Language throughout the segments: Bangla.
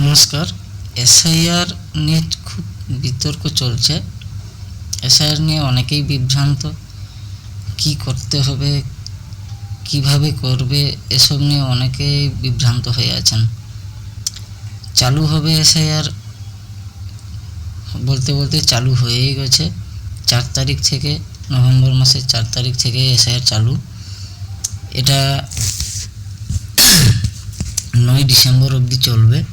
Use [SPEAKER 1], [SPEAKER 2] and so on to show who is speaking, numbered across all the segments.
[SPEAKER 1] নমস্কার। এসআইআর নিয়ে খুব বিতর্ক চলছে। এসআইআর নিয়ে অনেকেই বিভ্রান্ত। কি করতে হবে? কীভাবে করবে? এসব নিয়ে অনেকেই বিভ্রান্ত হয়ে আছেন। চালু হবে এসআইআর। বলতে বলতে চালু হয়েই গেছে। চার তারিখ থেকে, নভেম্বর মাসের চার তারিখ থেকে এসআইআর চালু। এটা নয় ডিসেম্বর অবধি চলবে।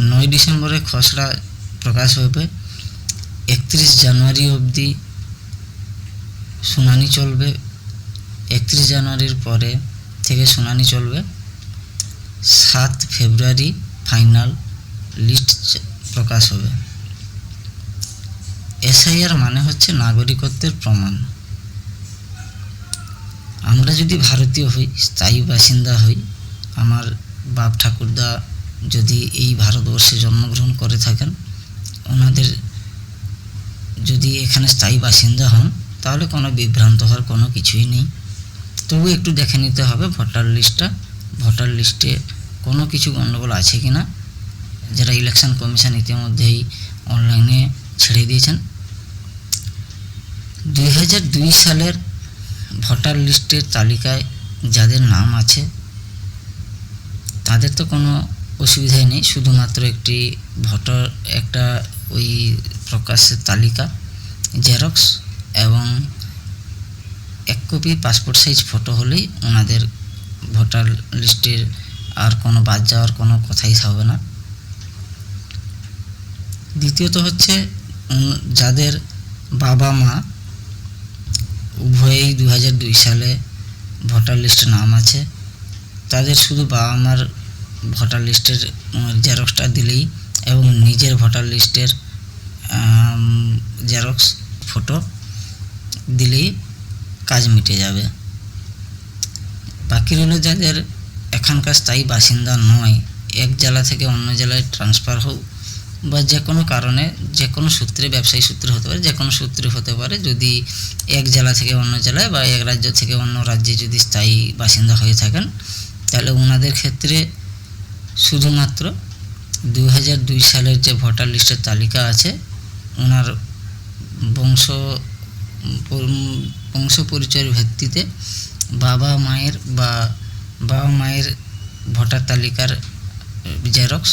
[SPEAKER 1] নয় ডিসেম্বরে খসড়া প্রকাশ হবে। একত্রিশ জানুয়ারি অবধি শুনানি চলবে। একত্রিশ জানুয়ারির পরে থেকে শুনানি চলবে। সাত ফেব্রুয়ারি ফাইনাল লিস্ট প্রকাশ হবে। এসআইআর মানে হচ্ছে নাগরিকত্বের প্রমাণ। আমরা যদি ভারতীয় হই, স্থায়ী বাসিন্দা হই, আমার বাপ ঠাকুরদা যদি এই ভারতবর্ষে জন্মগ্রহণ করে থাকেন, ওনাদের যদি এখানে স্থায়ী বাসিন্দা হন, তাহলে কোনো বিভ্রান্ত হওয়ার কোনো কিছুই নেই। তবু একটু দেখে নিতে হবে ভোটার লিস্টটা। ভোটার লিস্টে কোনো কিছু গণ্ডগোল আছে কি না? যারা ইলেকশন কমিশন ইতিমধ্যেই অনলাইনে ছেড়ে দিয়েছেন। দুই হাজার দুই সালের ভোটার লিস্টের তালিকায় যাদের নাম আছে, তাদের তো কোনো অসুবিধাই নেই, শুধুমাত্র একটি ভোটার, একটা ওই প্রকাশের তালিকা, জেরক্স এবং এক কপি পাসপোর্ট সাইজ ফটো হলেই ওনাদের ভোটার লিস্টের আর কোনো বাদ যাওয়ার কোনো কথাই থাকবে না। দ্বিতীয়ত হচ্ছে যাদের বাবা মা উভয়েই দু হাজার দুই সালে ভোটার লিস্টে নাম আছে, তাদের শুধু বাবা মার ভোটার লিস্টের জেরক্সটা দিলেই এবং নিজের ভোটার লিস্টের জেরক্স ফটো দিলেই কাজ মিটে যাবে। বাকি রইল যাদের এখানকার স্থায়ী বাসিন্দা নয়, এক জেলা থেকে অন্য জেলায় ট্রান্সফার হোক বা যে কোনো কারণে, যে কোনো সূত্রে, ব্যবসায়ী সূত্রে হতে পারে, যে কোনো সূত্রে হতে পারে, যদি এক জেলা থেকে অন্য জেলায় বা এক রাজ্য থেকে অন্য রাজ্যে যদি স্থায়ী বাসিন্দা হয়ে থাকেন, তাহলে ওনাদের ক্ষেত্রে শুধুমাত্র দু হাজার দুই সালের যে ভোটার লিস্টের তালিকা আছে, ওনার বংশ বংশ পরিচয়ের ভিত্তিতে বাবা মায়ের বা বাবা মায়ের ভোটার তালিকার জেরক্স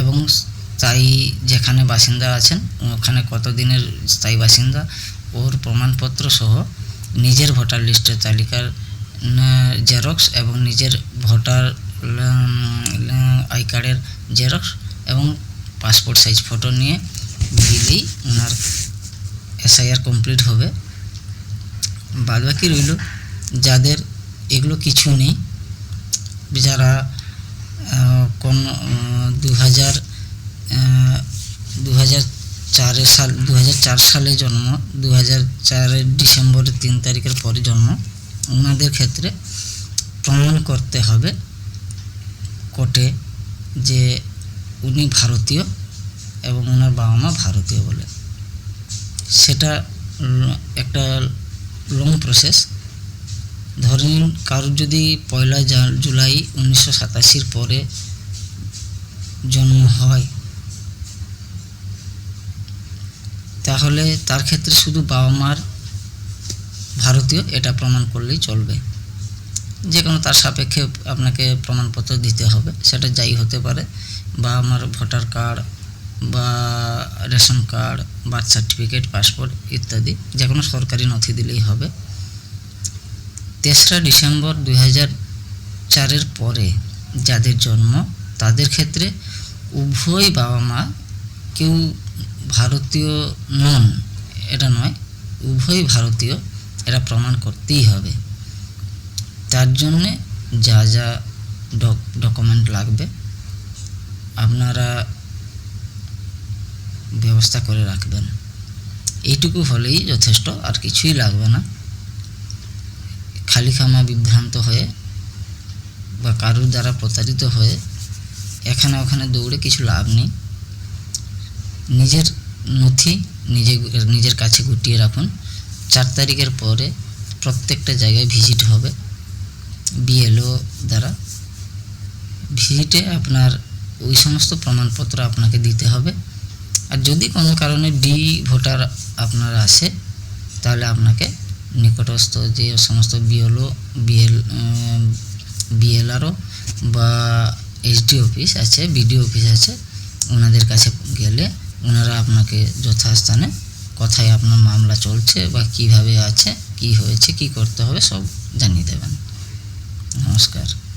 [SPEAKER 1] এবং স্থায়ী যেখানে বাসিন্দা আছেন, ওখানে কতদিনের স্থায়ী বাসিন্দা, ওর প্রমাণপত্র সহ নিজের ভোটার লিস্টের তালিকার জেরক্স এবং নিজের ভোটার আই কার্ডের জেরক্স এবং পাসপোর্ট সাইজ ফটো নিয়ে দিলেই ওনার এসআইআর কমপ্লিট হবে। বাদ বাকি রইল যাদের এগুলো কিছু নেই, যারা কোন দু হাজার দু হাজার চারের সাল দু চার সালে জন্ম দু হাজার চারের ডিসেম্বরের তিন তারিখের পরে জন্ম, ওনাদের ক্ষেত্রে প্রমাণ করতে হবে কোর্টে যে উনি ভারতীয় এবং ওনার বাবা মা ভারতীয় বলে। সেটা একটা লং প্রসেস ধরে নিন, কারোর যদি পয়লা জুলাই উনিশশো সাতাশির পরে জন্ম হয়, তাহলে তার ক্ষেত্রে শুধু বাবা মার ভারতীয় এটা প্রমাণ করলেই চলবে। যে কোনো তার সাপেক্ষে আপনাকে প্রমাণপত্র দিতে হবে, সেটা যাই হতে পারে, বা আমার ভোটার কার্ড, বা ration card, birth certificate, passport ইত্যাদি যে কোনো সরকারি নথি দিলেই হবে। তেসরা ডিসেম্বর দুই চারের পরে যাদের জন্ম, তাদের ক্ষেত্রে উভয় বাবা মা কেউ ভারতীয় নন, এটা নয়, উভয় ভারতীয় এটা প্রমাণ করতেই হবে। তার জন্যে যা যা ডকুমেন্ট লাগবে, আপনারা ব্যবস্থা করে রাখবেন। এইটুকু হলেই যথেষ্ট, আর কিছুই লাগবে না। খালি খামা বিভ্রান্ত হয়ে বা কারুর দ্বারা প্রতারিত হয়ে এখানে ওখানে দৌড়ে কিছু লাভ নেই। নিজের নথি নিজে নিজের কাছে গুটিয়ে রাখুন। চার তারিখের পরে প্রত্যেকটা জায়গায় ভিজিট হবে। বিএলও দ্বারা ভিজিটে আপনার ওই সমস্ত প্রমাণপত্র আপনাকে দিতে হবে। আর যদি কোনো কারণে ডি ভোটার আপনার আসে, তাহলে আপনাকে নিকটস্থ যে সমস্ত বিএলও বিএল বিএলআরও বা এসডি অফিস আছে বিডিও অফিস আছে, ওনাদের কাছে গেলে ওনারা আপনাকে যথাস্থানে কোথায় আপনার মামলা চলছে বা কীভাবে আছে, কি হয়েছে, কি করতে হবে সব জানিয়ে দেবেন। নমস্কার